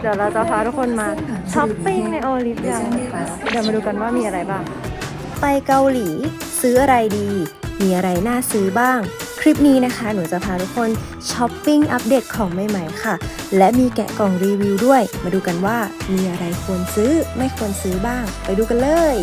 เดี๋ยวเราจะพาทุกคนมาช้อปปิ้งในโอลิฟยังนเดี๋ยวมาดูกันว่ามีอะไรบ้าง ไปเกาหลี ซื้ออะไรดี มีอะไรน่าซื้อบ้าง คลิปนี้นะคะ หนูจะพาทุกคนช้อปปิ้งอัปเดตของใหม่ๆค่ะ และมีแกะกล่องรีวิวด้วย มาดูกันว่ามีอะไรควรซื้อไม่ควรซื้อบ้าง ไปดูกันเลย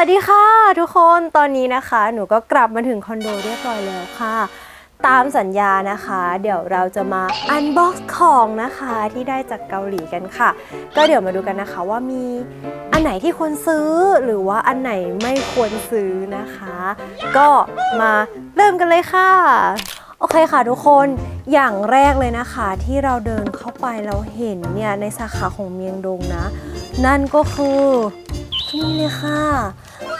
วัสดีค่ะทุกคนตอนนี้นะคะ หนูก็กลับมาถึงคอนโดเรียบร้อยแล้วค่ะ ตามสัญญานะคะ เดี๋ยวเราจะมาอันบ็อกซ์ของนะคะที่ได้จากเกาหลีกันค่ะ ก็เดี๋ยวมาดูกันนะคะว่ามีอันไหนที่ควรซื้อหรือว่าอันไหนไม่ควรซื้อนะคะ ก็มาเริ่มกันเลยค่ะโอเคค่ะทุกคนอย่างแรกเลยนะคะที่เราเดินเข้าไปเราเห็นเนี่ยในสาขาของเมียงดงนะ นั่นก็คือนี่เลยค่ะ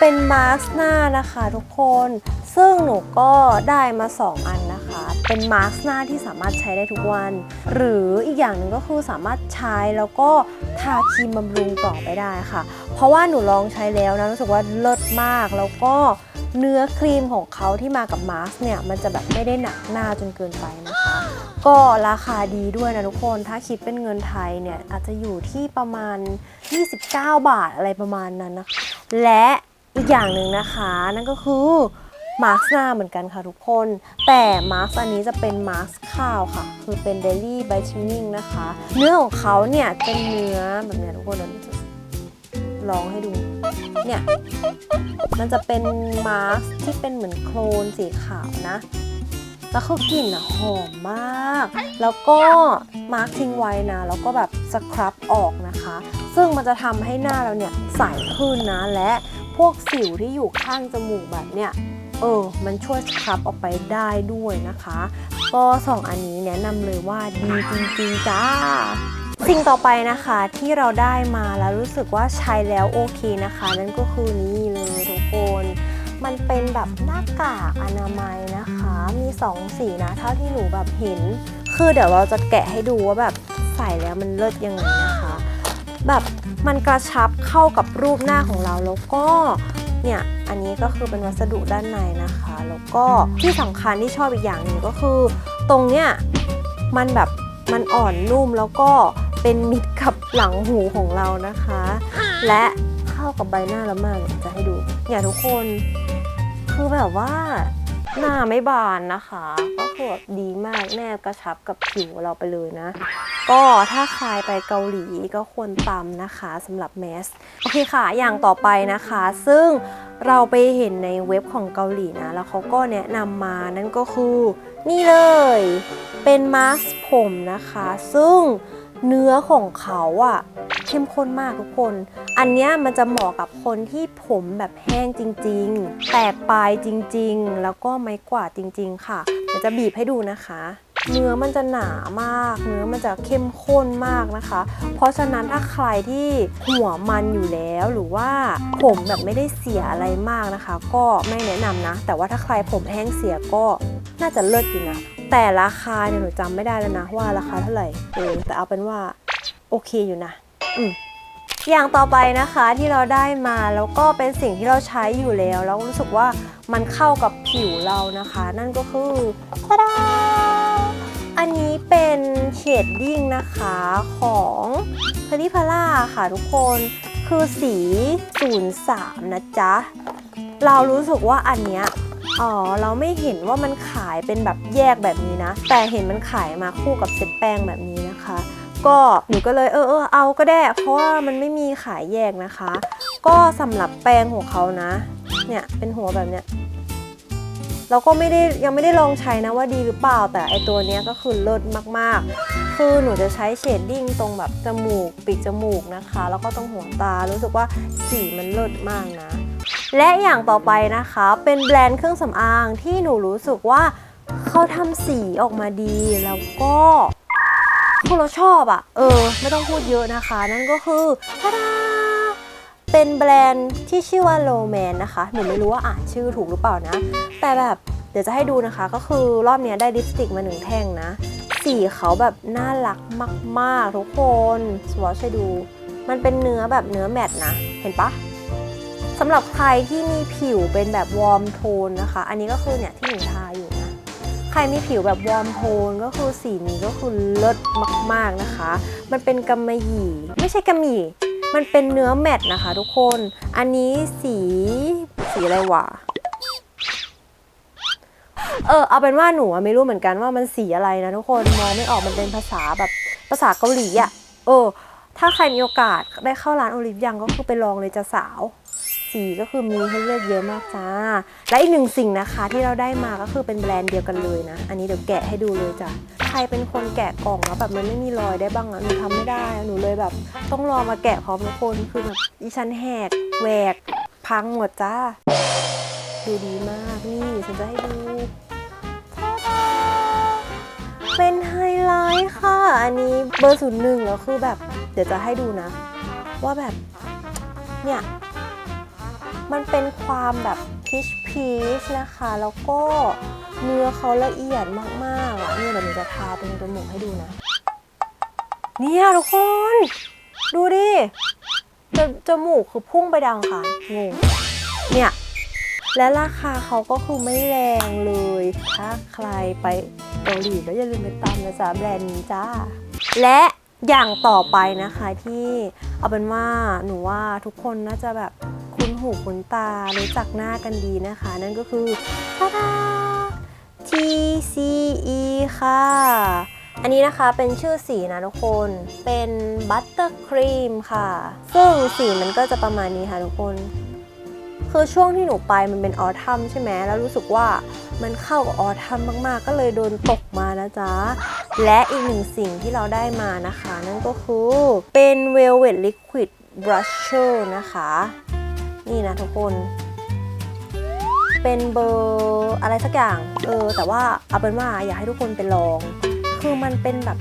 เป็นมาสก์หน้านะคะทุกคน ซึ่งหนูก็ได้มา 2 อันนะคะ เป็นมาสก์หน้าที่สามารถใช้ได้ทุกวัน หรืออีกอย่างหนึ่งก็คือสามารถใช้แล้วก็ทาครีมบำรุงต่อไปได้ค่ะ เพราะว่าหนูลองใช้แล้วนะรู้สึกว่าเลิศมากแล้วก็เนื้อครีมของเขาที่มากับมาสก์เนี่ย มันจะแบบไม่ได้หนักหน้าจนเกินไปนะคะ ก็ราคาดีด้วยนะทุกคน ถ้าคิดเป็นเงินไทยเนี่ยอาจจะอยู่ที่ประมาณ 29 บาทอะไรประมาณนั้นนะคะและอีกอย่างหนึ่งนะคะ นั่นก็คือมาสก์หน้าเหมือนกันค่ะทุกคน แต่มาสก์อันนี้จะเป็นมาสก์ข้าวค่ะ คือเป็น Daily Brightening นะคะ เนื้อของเขาเนี่ยเป็นเนื้อแบบนี้ทุกคนเดี๋ยวจะลองให้ดู เนี่ย มันจะเป็นมาสก์ที่เป็นเหมือนโคลนสีขาวนะ แล้วคือกลิ่นอะหอมมาก แล้วก็มาร์คทิ้งไว้นะ แล้วก็แบบสครับออกนะคะ ซึ่งมันจะทำให้หน้าเราเนี่ยใสขึ้นนะ และพวกสิวที่อยู่ข้างจมูกแบบเนี้ยเออ มันช่วยสครับออกไปได้ด้วยนะคะ ก็สองอันนี้แนะนำเลยว่าดีจริงๆจ้าสิ่งต่อไปนะคะที่เราได้มาแล้วรู้สึกว่าใช้แล้วโอเคนะคะ นั่นก็คือนี่เลยทุกคน มันเป็นแบบหน้ากากอนามัยนะคะ มี 2 สีนะเท่าที่หนูแบบเห็น คือเดี๋ยวเราจะแกะให้ดูว่าแบบใส่แล้วมันเลิศยังไงนะคะ แบบมันกระชับเข้ากับรูปหน้าของเราแล้วก็เนี่ยอันนี้ก็คือเป็นวัสดุด้านในนะคะ แล้วก็ที่สำคัญที่ชอบอีกอย่างหนึ่งก็คือ ตรงเนี้ยมันแบบมันอ่อนนุ่มแล้วก็เป็นมิตรกับหลังหูของเรานะคะ และเข้ากับใบหน้าเรามากจะให้ดูเนี่ยทุกคน คือแบบว่า หน้าไม่บานนะคะ ก็คือแบบดีมากแนบกระชับกับผิวเราไปเลยนะ ก็ถ้าใครไปเกาหลีก็ควรตำนะคะสำหรับแมส โอเคค่ะ อย่างต่อไปนะคะ ซึ่งเราไปเห็นในเว็บของเกาหลีนะ แล้วเขาก็แนะนำมานั่นก็คือ นี่เลย เป็นมาสก์ผมนะคะ ซึ่ง เนื้อของเขาอะเข้มข้นมากทุกคน อันเนี้ยมันจะเหมาะกับคนที่ผมแบบแห้งจริง ๆ แตกปลายจริง ๆ แล้วก็ไม้กวาดจริง ๆ ค่ะเดี๋ยวจะบีบให้ดูนะคะ เนื้อมันจะหนามาก เนื้อมันจะเข้มข้นมากนะคะ เพราะฉะนั้นถ้าใครที่หัวมันอยู่แล้วหรือว่าผมแบบไม่ได้เสียอะไรมากนะคะ ก็ไม่แนะนำนะ แต่ว่าถ้าใครผมแห้งเสียก็น่าจะเลิศอยู่นะ แต่ราคาเนี่ยหนูจำไม่ได้แล้วนะว่าราคาเท่าไหร่เออแต่เอาเป็นว่าโอเคอยู่นะอืมอย่างต่อไปนะคะที่เราได้มาแล้วก็เป็นสิ่งที่เราใช้อยู่แล้วแล้วรู้สึกว่ามันเข้ากับผิวเรานะคะ นั่นก็คือทาดา อันนี้เป็นเชดดิ้งนะคะของพ e ิพาร่าค่ะทุกคนคือสี 03 นะจ๊ะ เรารู้สึกว่าอันเนี้ยอ๋อ เราไม่เห็นว่ามันขายเป็นแบบแยกแบบนี้นะ แต่เห็นมันขายมาคู่กับเซตแป้งแบบนี้นะคะ ก็หนูก็เลยเออเออเอาก็ได้ เพราะว่ามันไม่มีขายแยกนะคะ ก็สำหรับแปรงของเขานะ เนี่ยเป็นหัวแบบเนี้ย เราก็ไม่ได้ยังไม่ได้ลองใช้นะว่าดีหรือเปล่า แต่ไอตัวนี้ก็คือเลิศมากๆ คือหนูจะใช้เชดดิ้งตรงแบบจมูกปีกจมูกนะคะ แล้วก็ตรงหัวตารู้สึกว่าสีมันเลิศมากนะ และอย่างต่อไปนะคะ เป็นแบรนด์เครื่องสำอางที่หนูรู้สึกว่าเขาทำสีออกมาดีแล้วก็คือเราชอบอะเออ ไม่ต้องพูดเยอะนะคะ นั่นก็คือทาดา เป็นแบรนด์ที่ชื่อว่าโ o แมนนะคะ หนูไม่รู้ว่าอ่านชื่อถูกหรือเปล่านะ แต่แบบเดี๋ยวจะให้ดูนะคะ ก็คือรอบนี้ได้ลิปสติกมาหนึ่งแท่งนะ สีเขาแบบน่ารักมาก ๆ ทุกคนสวอชให้ดู มันเป็นเนื้อแบบเนื้อแมตนะ เห็นปะสำหรับใครที่มีผิวเป็นแบบวอร์มโทนนะคะ อันนี้ก็คือเนี่ยที่หนูทาอยู่นะ ใครมีผิวแบบวอร์มโทนก็คือสีนี้ก็คือเลิศมาก ๆนะคะ มันเป็นกำมะหยี่ ไม่ใช่กำมะหยี่ มันเป็นเนื้อแมทนะคะทุกคน อันนี้สีสีอะไรวะ เออเอาเป็นว่าหนูไม่รู้เหมือนกันว่ามันสีอะไรนะทุกคนมองไม่ออกมันเป็นภาษาแบบภาษาเกาหลีอะ่ะ เออ ถ้าใครมีโอกาสได้เข้าร้านโอลิฟยังก็คือไปลองเลยจะสาว สีก็คือมีให้เลือกเยอะมากจ้า และอีกหนึ่งสิ่งนะคะที่เราได้มาก็คือเป็นแบรนด์เดียวกันเลยนะ อันนี้เดี๋ยวแกะให้ดูเลยจ้ะ ใครเป็นคนแกะกล่องแล้วแบบมันไม่มีรอยได้บ้างอะหนูทำไม่ได้ หนูเลยแบบ ต้องรอมาแกะพร้อมทุกคนคือแบบอีฉันแหกแหวกพังหมดจ้า ดูดีมากนี่ฉันจะให้ดูเป็นไฮไลท์ค่ะ อันนี้เบอร์ศูนย์หนึ่งแล้วคือแบบ เดี๋ยวจะให้ดูนะ ว่าแบบเนี่ย มันเป็นความแบบพีชพีชนะคะ แล้วก็เนื้อเขาละเอียดมากๆอะนี่เดี๋ยวหนูจะทาตรงจมูกให้ดูนะ เนี่ยทุกคน ดูดิจจมูกคือพุ่งไปดังค่ะงงเนี่ยและราคาเขาก็คือไม่แรงเลย ถ้าใครไปเกาหลีก็อย่าลืมไปตามนะจ๊ะแบรนด์นี้จ้า และอย่างต่อไปนะคะที่เอาเป็นว่าหนูว่าทุกคนน่าจะแบบ หูคุ้นตารู้จักหน้ากันดีนะคะ นั่นก็คือทาดา TCE ค่ะ อันนี้นะคะเป็นชื่อสีนะทุกคน เป็นบัตเตอร์ครีมค่ะ ซึ่งสีมันก็จะประมาณนี้ค่ะทุกคน คือช่วงที่หนูไปมันเป็นออทัมใช่ไหมแล้วรู้สึกว่ามันเข้ากับออทัมมากๆ ก็เลยโดนตกมานะจ๊ะ และอีกหนึ่งสิ่งที่เราได้มานะคะ นั่นก็คือเป็น Velvet Liquid Brusher นะคะ นี่นะทุกคน เป็นเบอร์อะไรสักอย่าง เออ แต่ว่าเอาเป็นว่าอยากให้ทุกคนไปลอง คือมันเป็นแบบ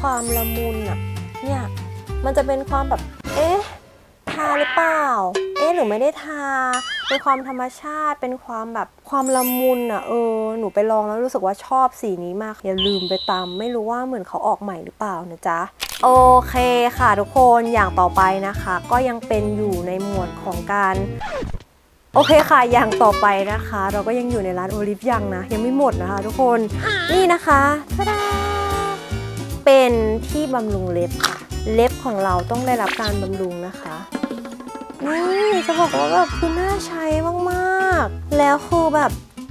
ความละมุนอะเนี่ย มันจะเป็นความแบบ เอ๊ะ ทาหรือเปล่า เอ๊ะ หรือไม่ได้ทา เป็นความธรรมชาติเป็นความแบบความละมุนอะเออหนูไปลองแล้วรู้สึกว่าชอบสีนี้มาก อย่าลืมไปตามไม่รู้ว่าเหมือนเขาออกใหม่หรือเปล่านะจ๊ะโอเคค่ะทุกคนอย่างต่อไปนะคะ ก็ยังเป็นอยู่ในหมวดของการโอเคค่ะ อย่างต่อไปนะคะ เราก็ยังอยู่ในร้านโอลิฟยังนะ ยังไม่หมดนะคะทุกคน นี่นะคะทาดาเป็นที่บำรุงเล็บค่ะ เล็บของเราต้องได้รับการบำรุงนะคะ นี่จะบอกว่าแบบคือน่าใช้มากๆ แล้วคือแบบ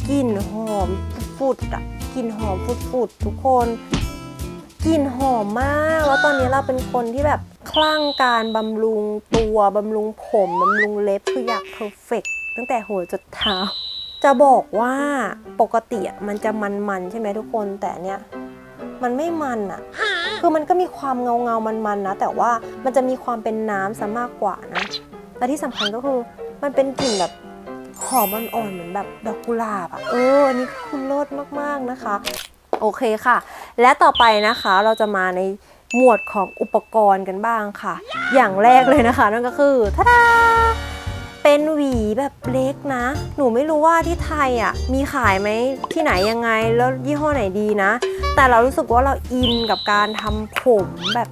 กลิ่นหอมฟุดๆอะกลิ่นหอมฟุดๆทุกคนกลิ่นหอมมาก แล้วตอนนี้เราเป็นคนที่แบบคลั่งการบำรุงตัวบำรุงผมบำรุงเล็บคืออยากเพอร์เฟกตั้งแต่หัวจดเท้า จะบอกว่าปกติอะมันจะมันๆใช่ไหมทุกคนแต่เนี้ยมันไม่มันอะคือมันก็มีความเงาเงามันๆนะ แต่ว่ามันจะมีความเป็นน้ำซะมากกว่านะ และที่สำคัญก็คือมันเป็นกลิ่นแบบหอมอ่อนๆเหมือนแบบดอกกุหลาบอะเอออันนี้คือเลิศมากๆนะคะ โอเคค่ะ และต่อไปนะคะเราจะมาในหมวดของอุปกรณ์กันบ้างค่ะ อย่างแรกเลยนะคะ นั่นก็คือทาดาเป็นหวีแบบเล็กนะ หนูไม่รู้ว่าที่ไทยอะมีขายไหมที่ไหนยังไงแล้วยี่ห้อไหนดีนะ แต่เรารู้สึกว่าเราอินกับการทำผมแบบ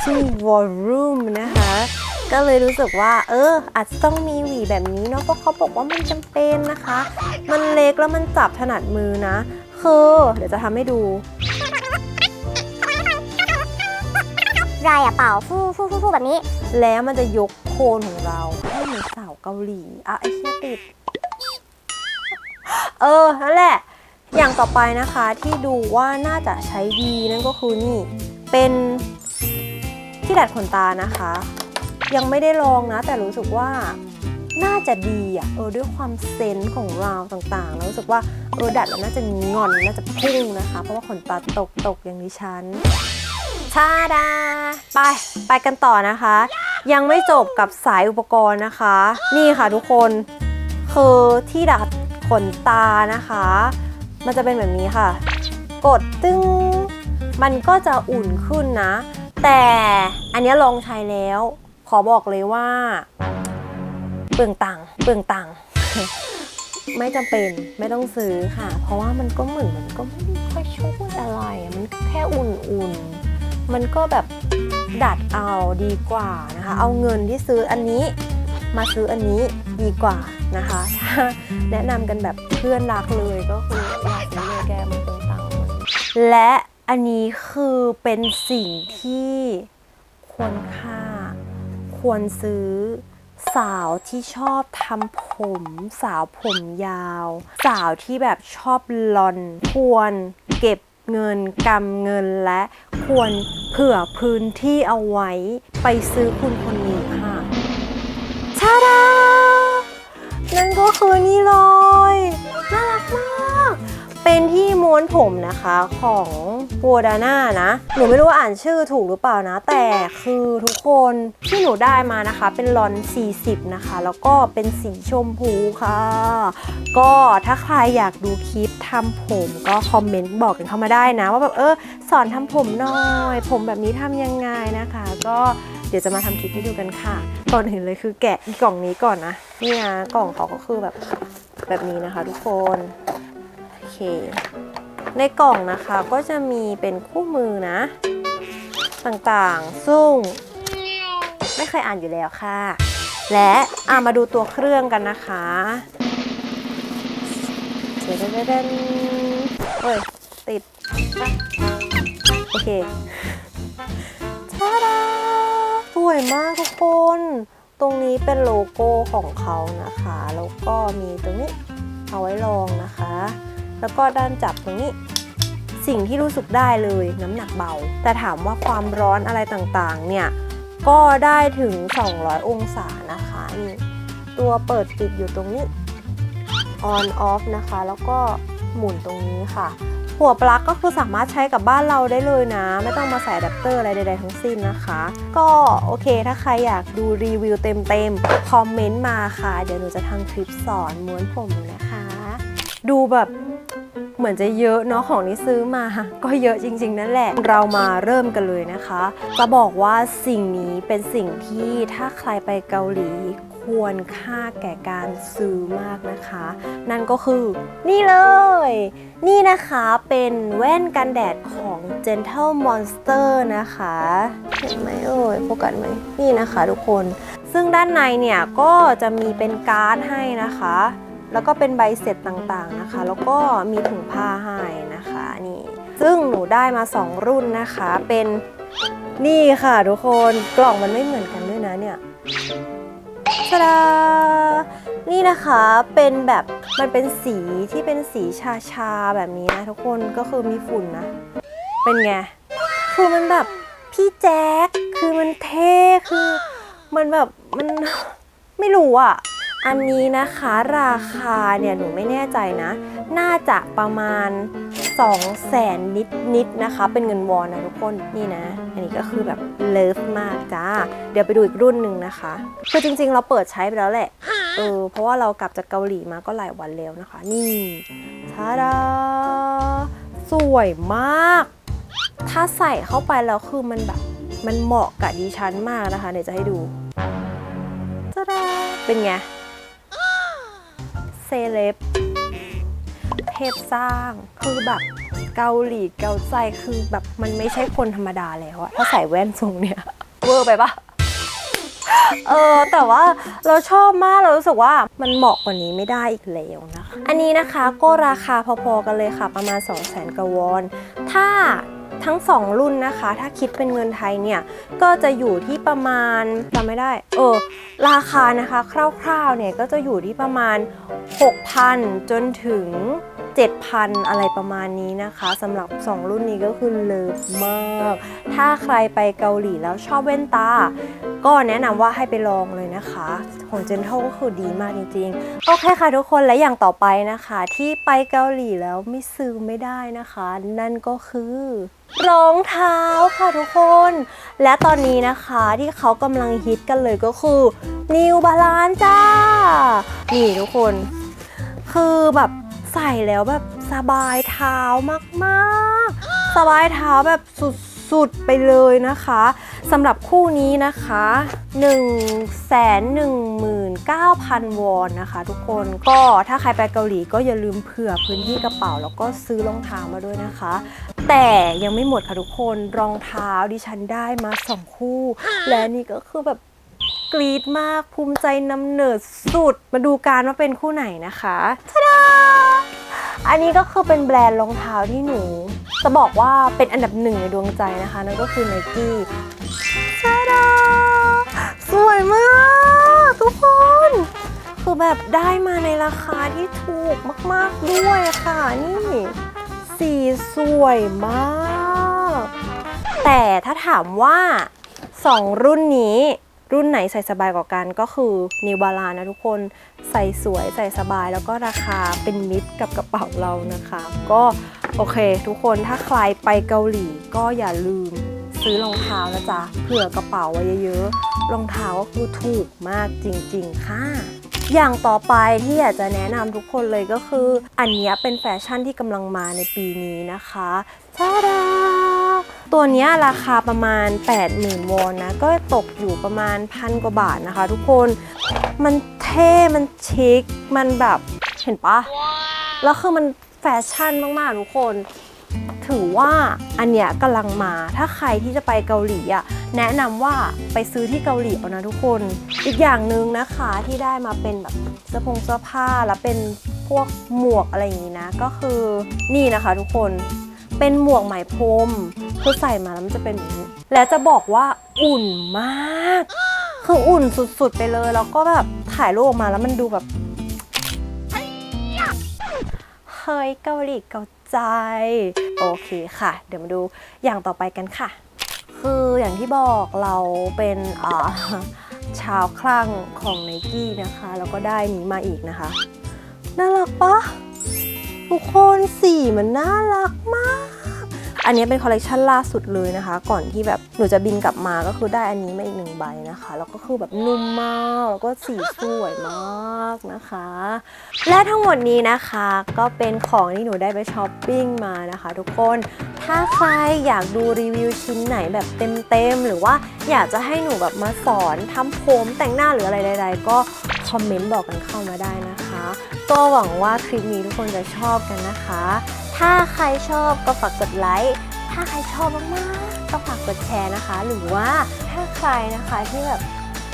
ที่มีวอลลุ่มนะคะ ก็เลยรู้สึกว่า เออ อาจจะต้องมีหวีแบบนี้เนาะเพราะเขาบอกว่ามันจำเป็นนะคะ มันเล็กแล้วมันจับถนัดมือนะ คือเดี๋ยวจะทำให้ดูรายอะเป่าฟู่ฟู่ฟู่ฟู่แบบนี้ แล้วมันจะยกโคนของเราให้เหมือนสาวเกาหลีอะไอ้เชี่ยติด เออนั่นแหละ อย่างต่อไปนะคะที่ดูว่าน่าจะใช้ดีนั่นก็คือนี่ เป็นที่ดัดขนตานะคะ ยังไม่ได้ลองนะ แต่รู้สึกว่าน่าจะดีอะเออด้วยความเซนส์ของเราต่างๆ แล้วรู้สึกว่าเออดัดแล้วน่าจะงอนน่าจะพุ่งนะคะ เพราะว่าขนตาตกตกอย่างดิฉันชาดา ไปไปกันต่อนะคะ ยังไม่จบกับสายอุปกรณ์นะคะ นี่ค่ะทุกคนคือที่ดัดขนตานะคะ มันจะเป็นแบบนี้ค่ะ กดตึ้งมันก็จะอุ่นขึ้นนะ แต่อันนี้ลองใช้แล้ว ขอบอกเลยว่า เปลืองตังค์เปลืองตังค์ไม่จำเป็นไม่ต้องซื้อค่ะ เพราะว่ามันก็เหมือนมันก็ไม่ได้ค่อยช่วยอะไร มันแค่อุ่นๆ มันก็แบบดัดเอาดีกว่านะคะ เอาเงินที่ซื้ออันนี้มาซื้ออันนี้ดีกว่านะคะถ้าแนะนำกันแบบเพื่อนรักเลยก็คืออยากซื้อเลยแกมันเปลืองตังค์และอันนี้คือเป็นสิ่งที่ควรค่า ควรซื้อ สาวที่ชอบทำผม สาวผมยาว สาวที่แบบชอบลอน ควรเก็บเงินกำเงินและควรเผื่อพื้นที่เอาไว้ ไปซื้อคุณคนนี้ค่ะชาดานั่นก็คือนี่เลย วนผมนะคะของบัวดาน่านะ หนูไม่รู้ว่าอ่านชื่อถูกหรือเปล่านะ แต่คือทุกคนที่หนูได้มานะคะ เป็นลอน 40 นะคะ แล้วก็เป็นสีชมพูค่ะ ก็ถ้าใครอยากดูคลิปทำผมก็คอมเมนต์บอกกันเข้ามาได้นะ ว่าแบบเออสอนทำผมหน่อย ผมแบบนี้ทำยังไงนะคะ ก็เดี๋ยวจะมาทำคลิปให้ดูกันค่ะก่อนอื่นเลยคือแกะกล่องนี้ก่อนนะนี่นะกล่องเขาก็คือแบบแบบนี้นะคะ ทุกคนโอเค ในกล่องนะคะก็จะมีเป็นคู่มือนะ ต่างๆ ซึ่งไม่เคยอ่านอยู่แล้วค่ะ และอ่ามาดูตัวเครื่องกันนะคะเดนเดนเฮ้ย ติด โอเคชาดาสวยมากทุกคน ตรงนี้เป็นโลโก้ของเขานะคะ แล้วก็มีตรงนี้เอาไว้รองนะคะ แล้วก็ด้านจับตรงนี้ สิ่งที่รู้สึกได้เลยน้ำหนักเบา แต่ถามว่าความร้อนอะไรต่างๆ เนี่ย ก็ได้ถึง 200 องศานะคะนี่ตัวเปิดปิดอยู่ตรงนี้ on off นะคะ แล้วก็หมุนตรงนี้ค่ะ หัวปลั๊กก็คือสามารถใช้กับบ้านเราได้เลยนะ ไม่ต้องมาใส่อะแดปเตอร์อะไรใดๆทั้งสิ้นนะคะ ก็โอเคถ้าใครอยากดูรีวิวเต็มๆ คอมเมนต์มาค่ะ เดี๋ยวหนูจะทำคลิปสอนม้วนผมนะคะ ดูแบบเหมือนจะเยอะเนาะของที่ซื้อมา ก็เยอะจริงๆ นั่นแหละ เรามาเริ่มกันเลยนะคะ จะบอกว่าสิ่งนี้เป็นสิ่งที่ถ้าใครไปเกาหลีควรค่าแก่การซื้อมากนะคะ นั่นก็คือนี่เลย นี่นะคะเป็นแว่นกันแดดของ Gentle Monster นะคะ เห็นไหมเอ่ยโฟกัสไหมนี่นะคะทุกคน ซึ่งด้านในเนี่ยก็จะมีเป็นการ์ดให้นะคะ แล้วก็เป็นใบเสร็จต่างๆนะคะ แล้วก็มีถุงผ้าให้นะคะนี่ซึ่งหนูได้มา 2 รุ่นนะคะเป็นนี่ค่ะทุกคนกล่องมันไม่เหมือนกันด้วยนะเนี่ยชาดานี่นะคะเป็นแบบมันเป็นสีที่เป็นสีชาชาแบบนี้นะทุกคนก็คือมีฝุ่นนะ เป็นไง คือมันแบบพี่แจ๊คคือมันเท่คือมันแบบมันไม่รู้อะ อันนี้นะคะราคาเนี่ยหนูไม่แน่ใจนะ น่าจะประมาณ 2 0 0แสนนิดๆนะคะ เป็นเงินวอนนะทุกคนนี่นะ อันนี้ก็คือแบบเลิฟมากจ้า เดี๋ยวไปดูอีกรุ่นหนึ่งนะคะ คือจริงๆ เราเปิดใช้ไปแล้วแหละเออเพราะว่าเรากลับจากเกาหลีมาก็หลายวันแล้วนะคะ นี่ทาดาสวยมาก ถ้าใส่เข้าไปแล้วคือมันแบบมันเหมาะกับดิฉันมากนะคะเดี๋ยวจะให้ดูทาดาเป็นไง เซเลบเทพสร้างคือแบบเกาหลีเกาใจคือแบบมันไม่ใช่คนธรรมดาแล้วอะถ้าใส่แว่นทรงเนี้ยเวอร์ไปปะเออแต่ว่าเราชอบมากเรารู้สึกว่ามันเหมาะกว่านี้ไม่ได้อีกแล้วนะคะ อันนี้นะคะก็ราคาพอๆกันเลยค่ะประมาณ 2 0 0 0 0 0กวอน ถ้า ทั้ง 2 รุ่นนะคะ ถ้าคิดเป็นเงินไทยเนี่ย ก็จะอยู่ที่ประมาณจำไม่ได้ เออ ราคานะคะ คร่าวๆเนี่ยก็จะอยู่ที่ประมาณ 6,000 จนถึง 7,000 อะไรประมาณนี้นะคะสำหรับ 2 รุ่นนี้ก็คือเลิฟมาก ถ้าใครไปเกาหลีแล้วชอบแว่นตา ก็แนะนำว่าให้ไปลองเลยนะคะ ของ Gentle ก็คือดีมากจริงๆ โอเคค่ะทุกคนและอย่างต่อไปนะคะ ที่ไปเกาหลีแล้วไม่ซื้อไม่ได้นะคะ นั่นก็คือรองเท้าค่ะทุกคน และตอนนี้นะคะที่เขากำลังฮิตกันเลยก็คือ New Balance จ้า นี่ทุกคน คือแบบ ใส่แล้วแบบสบายเท้ามากๆ สบายเท้าแบบสุดๆไปเลยนะคะสำหรับคู่นี้นะคะ1 1 9 0 0 0 วอนนะคะ ทุกคนก็ถ้าใครไปเกาหลีก็อย่าลืมเผื่อพื้นที่กระเป๋า แล้วก็ซื้อรองเท้ามาด้วยนะคะ แต่ยังไม่หมดค่ะทุกคนรองเท้าดิฉันได้มาสองคู่ และนี่ก็คือแบบกรี๊ดมากภูมิใจนำเนิดสุดมาดูการว่าเป็นคู่ไหนนะคะ อันนี้ก็คือเป็นแบรนด์รองเท้าที่หนู จะบอกว่าเป็นอันดับหนึ่งในดวงใจนะคะ นั่นก็คือ n i กี้ทะดาสวยมาก ทุกคน คือแบบได้มาในราคาที่ถูกมาก ๆ ด้วยค่ะ นี่ สีสวยมาก แต่ถ้าถามว่า 2 รุ่นนี้ รุ่นไหนใส่สบายกว่ากันก็คือนิวบาลานะทุกคนใส่สวยใส่สบายแล้วก็ราคาเป็นมิตรกับกระเป๋าเรานะคะ ก็โอเค ทุกคนถ้าใครไปเกาหลีก็อย่าลืมซื้อรองเท้านะจ๊ะเผื่อกระเป๋าไว้เยอะๆรองเท้าก็คือถูกมากจริง ๆ ค่ะอย่างต่อไปที่อยากจะแนะนำทุกคนเลยก็คือ อันนี้เป็นแฟชั่นที่กำลังมาในปีนี้นะคะ ทาดาตัวเนี้ยราคาประมาณ 80,000 วอนนะ ก็ตกอยู่ประมาณพันกว่าบาทนะคะทุกคน มันเท่ มันชิค มันแบบเห็นปะ แล้วคือมันแฟชั่นมาก ๆ ทุกคน ถือว่าอันเนี้ยกำลังมา ถ้าใครที่จะไปเกาหลีอะ แนะนำว่าไปซื้อที่เกาหลีเอานะทุกคน อีกอย่างหนึ่งนะคะที่ได้มาเป็นแบบเสื้อผงเสื้อผ้าแล้วเป็นพวกหมวกอะไรอย่างนี้นะ ก็คือนี่นะคะทุกคน เป็นหมวกไหมพรมคือใส่มาแล้วมันจะเป็นแบบนี้และจะบอกว่าอุ่นมาก คืออุ่นสุดๆไปเลย แล้วก็แบบถ่ายรูปออกมาแล้วมันดูแบบเฮ้ยเกาหลีเกาใจ โอเคค่ะ เดี๋ยวมาดูอย่างต่อไปกันค่ะ คืออย่างที่บอกเราเป็นชาวคลั่งของไนกี้นะคะ แล้วก็ได้นี้มาอีกนะคะน่ารักปะ ทุกคนสีมันน่ารักมาก อันนี้เป็นคอลเลกชันล่าสุดเลยนะคะ ก่อนที่แบบหนูจะบินกลับมาก็คือได้อันนี้มาอีกหนึ่งใบนะคะ แล้วก็คือแบบนุ่มมากแล้วก็สีสวยมากนะคะ และทั้งหมดนี้นะคะก็เป็นของที่หนูได้ไปช้อปปิ้งมานะคะ ทุกคนถ้าใครอยากดูรีวิวชิ้นไหนแบบเต็มๆหรือว่าอยากจะให้หนูแบบมาสอนทำผมแต่งหน้าหรืออะไรใดๆก็คอมเมนต์บอกกันเข้ามาได้นะคะ ก็หวังว่าคลิปนี้ทุกคนจะชอบกันนะคะ ถ้าใครชอบก็ฝากกดไลค์ ถ้าใครชอบมากๆก็ฝากกดแชร์นะคะ หรือว่าถ้าใครนะคะที่แบบ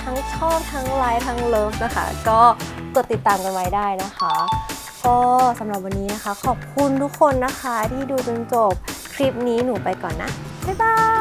ทั้งชอบทั้งไลค์ทั้งเลิฟนะคะ ก็กดติดตามกันไว้ได้นะคะ ก็สำหรับวันนี้นะคะ ขอบคุณทุกคนนะคะที่ดูจนจบคลิปนี้หนูไปก่อนนะ บ๊ายบาย